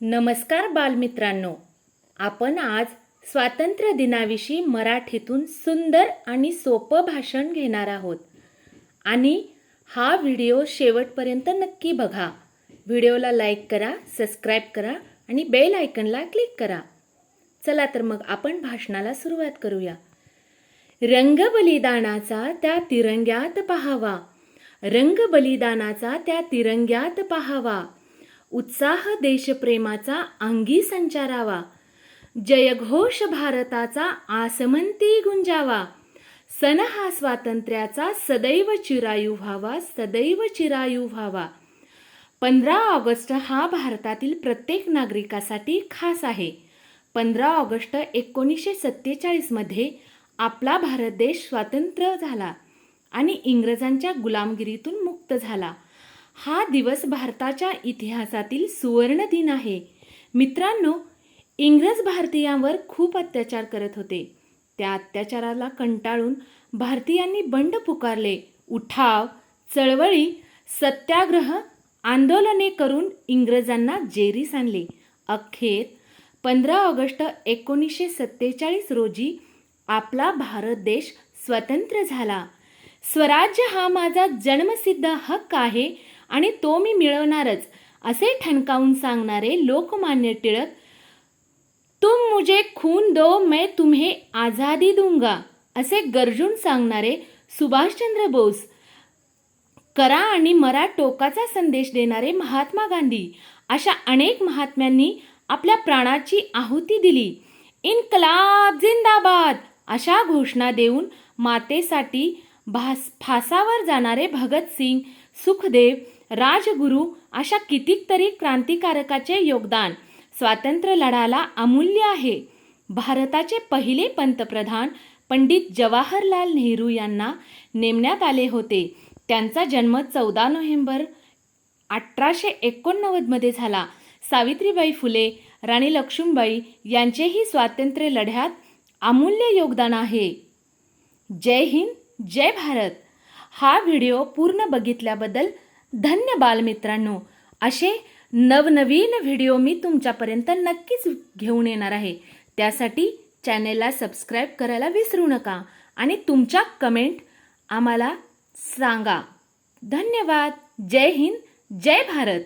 नमस्कार बालमित्रांनो. आपण आज स्वातंत्र्य दिनाविषयी मराठीतून सुंदर आणि सोपं भाषण घेणार आहोत. आणि हा व्हिडिओ शेवटपर्यंत नक्की बघा. व्हिडिओला लाईक करा सबस्क्राईब करा आणि बेल आयकनला क्लिक करा. चला तर मग आपण भाषणाला सुरुवात करूया. रंग बलिदानाचा त्या तिरंग्यात पहावा. रंग बलिदानाचा त्या तिरंग्यात पहावा. उत्साह देशप्रेमाचा अंगी संचारावा. जयघोष भारताचा आसमंती गुंजावा. सन हा स्वातंत्र्याचा सदैव चिरायू व्हावा सदैव चिरायू व्हावा. पंधरा ऑगस्ट हा भारतातील प्रत्येक नागरिकासाठी खास आहे. पंधरा ऑगस्ट एकोणीसशे सत्तेचाळीसमध्ये आपला भारत देश स्वातंत्र्य झाला आणि इंग्रजांच्या गुलामगिरीतून मुक्त झाला. हा दिवस भारताच्या इतिहासातील सुवर्ण दिन आहे. मित्रांनो इंग्रज भारतीयांवर खूप अत्याचार करत होते. त्या अत्याचाराला कंटाळून भारतीयांनी बंड पुकारले. उठाव चळवळी सत्याग्रह आंदोलने करून इंग्रजांना जेरीस आणले. अखेर पंधरा ऑगस्ट एकोणीसशे सत्तेचाळीस रोजी आपला भारत देश स्वतंत्र झाला. स्वराज्य हा माझा जन्मसिद्ध हक्क आहे. आणि तो मी मिळवणारच असे ठणकावून सांगणारे लोकमान्य टिळक तुम मुझे खून दो मैं तुम्हे आझादी दूंगा असे गरजून सांगणारे सुभाषचंद्र बोस करा आणि मरा टोकाचा संदेश देणारे महात्मा गांधी अशा अनेक महात्म्यांनी आपल्या प्राणाची आहुती दिली. इन्कलाब जिंदाबाद अशा घोषणा देऊन मातेसाठी भास फासावर जाणारे भगतसिंग सुखदेव राजगुरू अशा कितीतरी क्रांतिकारकाचे योगदान स्वातंत्र्य लढ्याला अमूल्य आहे. भारताचे पहिले पंतप्रधान पंडित जवाहरलाल नेहरू यांना नेमण्यात आले होते. त्यांचा जन्म चौदा नोव्हेंबर अठराशे एकोणनव्वदमध्ये झाला. सावित्रीबाई फुले राणी लक्ष्मीबाई यांचेही स्वातंत्र्य लढ्यात अमूल्य योगदान आहे. जय हिंद जय भारत. हा व्हिडिओ पूर्ण बघितल्याबद्दल धन्य बालमित्रांनो असे नवनवीन व्हिडिओ मी तुमच्यापर्यंत नक्कीच घेऊन येणार आहे. त्यासाठी चॅनेलला सबस्क्राईब करायला विसरू नका आणि तुमच्या कमेंट आम्हाला सांगा. धन्यवाद. जय हिंद. जय भारत.